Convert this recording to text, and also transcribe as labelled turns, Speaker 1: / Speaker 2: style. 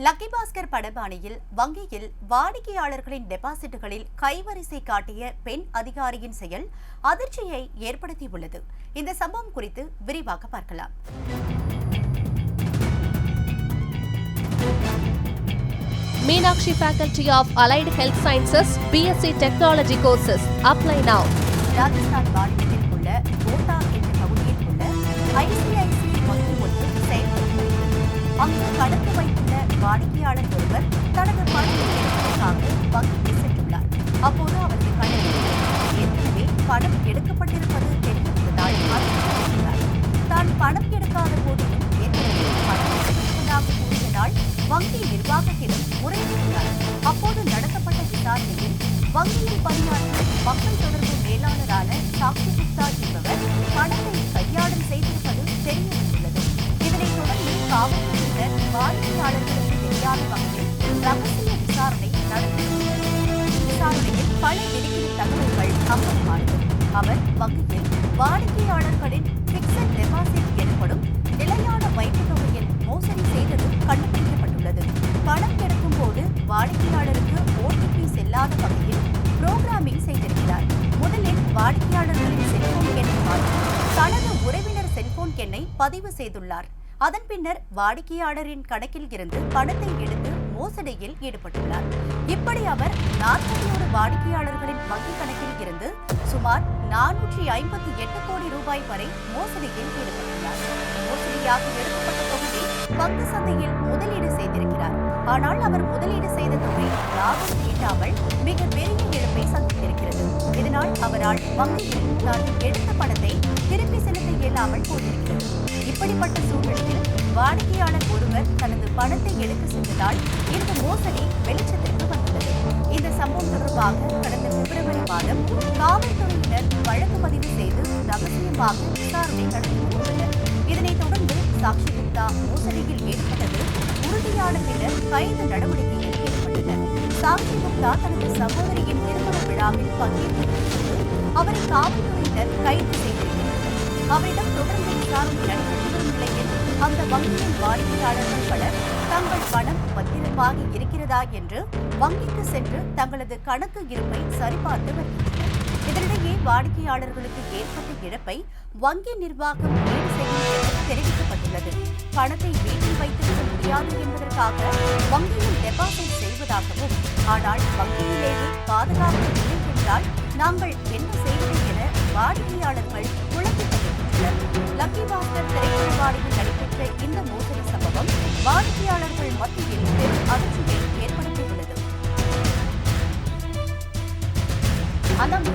Speaker 1: Lucky Bhaskar படபாணியில் வங்கியில் வாடிக்கையாளர்களின் டெபாசிட்டுகளில் கைவரிசை காட்டிய பெண் அதிகாரியின் செயல் அதிர்ச்சியை ஏற்படுத்தியுள்ளது இந்த சம்பவம் குறித்து விரிவாக பார்க்கலாம்
Speaker 2: Meenakshi Faculty of Allied Health Sciences BSc Technology courses. Apply now.
Speaker 1: Rajasthan மாநிலத்தில் வாடிக்கையாளர் ஒருவர் தனது பணத்தை எடுப்பதற்காக வங்கிக்கு சென்றுள்ளார். அப்போது அவரது கணவர் ஏற்கனவே பணம் எடுக்கப்பட்டிருப்பது தெரிவித்ததால் வந்ததால் தான் பணம் எடுக்காத போதிலும் ஏற்கனவே பணம் எடுத்திருப்பதாக கூறியதால் வங்கி நிர்வாகத்திடம் முறையிட்டுள்ளார் அப்போது நடத்தப்பட்ட விசாரணையில் வங்கியில் பணியாற்றும் மக்கள் தொடர்பு மேலாளரான சாக்ஷி குப்தா என்பவர் வகையில் ரகசிய விசாரணை விசாரணையில் பல திடுக்கிடும் தகவல்கள் அம்பலமானது அவர் வங்கியில் வாடிக்கையாளர்களின் பிக்சட் டெபாசிட் எனப்படும் நிலையான வைப்பு தொகையில் மோசடி செய்தது கண்டுபிடிக்கப்பட்டுள்ளது. பணம் கிடைக்கும் போது வாடிக்கையாளருக்கு ஓடிபி செல்லாத வகையில் புரோகிராமிங் செய்திருக்கிறார். முதலில் வாடிக்கையாளர்களின் செல்போன் எண்ணை மாற்றி தனது உறவினர் செல்போன் எண்ணை பதிவு செய்துள்ளார். அதன் பின்னர் வாடிக்கையாளரின் கணக்கில் இருந்து பணத்தை எடுத்து மோசடியில் ஈடுபட்டுள்ளார். இப்படி அவர் நாற்பத்தி ஒரு வாடிக்கையாளர்களின் வங்கி கணக்கில் இருந்து சுமார் நானூற்றி ஐம்பத்தி எட்டு கோடி ரூபாய் வரை மோசடியில் ஈடுபட்டுள்ளார். மோசடியாக எடுக்கப்பட்ட தொகையை பங்கு சந்தையில் முதலீடு செய்திருக்கிறார். ஆனால் அவர் முதலீடு செய்த தொகை லாபம் ஈட்டாமல் மிக பெரிய இழப்பை சந்தித்திருக்கிறது. இதனால் அவரால் வங்கியில் தான் எடுத்த பணத்தை வாடிக்கையாளர் ஒருவர் தனது பணத்தை எடுத்து சென்றதால் இந்த மோசடி வெளிச்சத்திற்கு வந்துள்ளது. இந்த சம்பவம் தொடர்பாக கடந்த பிப்ரவரி மாதம் காவல்துறையினர் வழக்கு பதிவு செய்து ரகசியமாக விசாரணை நடத்தி வந்துள்ளனர் இதனைத் தொடர்ந்து சாக்ஷி குப்தா மோசடியில் ஈடுபட்டது உறுதியான பின்னர் கைது நடவடிக்கையில் ஈடுபட்டனர். சாக்ஷி குப்தா தனது சகோதரியின் திருமண விழாவில் பங்கேற்று அவரை காவல்துறையினர் கைது செய்திருக்கிறார் அவரிடம் தொடர்ந்து விசாரணை நடைபெற்று அந்த வங்கியின் வாடிக்கையாளர்கள் பலர் தங்கள் பணம் பத்திரமாக இருக்கிறதா என்று வங்கிக்கு சென்று தங்களது கணக்கு இருப்பை சரிபார்த்து வருகின்றனர். இதனிடையே வாடிக்கையாளர்களுக்கு ஏற்பட்ட இழப்பை வங்கி நிர்வாகம் ஈடு செய்யும் தெரிவிக்கப்பட்டுள்ளது. பணத்தை வீட்டில் வைத்திருக்க முடியாது என்பதற்காக வங்கியில் டெபாசிட் செய்வதாகவும் ஆனால் வங்கியிலேயே பாதுகாப்பு இல்லை என்றால் நாங்கள் என்ன செய்வது என வாடிக்கையாளர்கள் திரைப்படவாடியில் நடைபெற்ற இந்த மோசடி சம்பவம் வாடிக்கையாளர்கள் மத்தியில் பெரும் அதிர்ச்சியை ஏற்படுத்தியுள்ளது. அதான்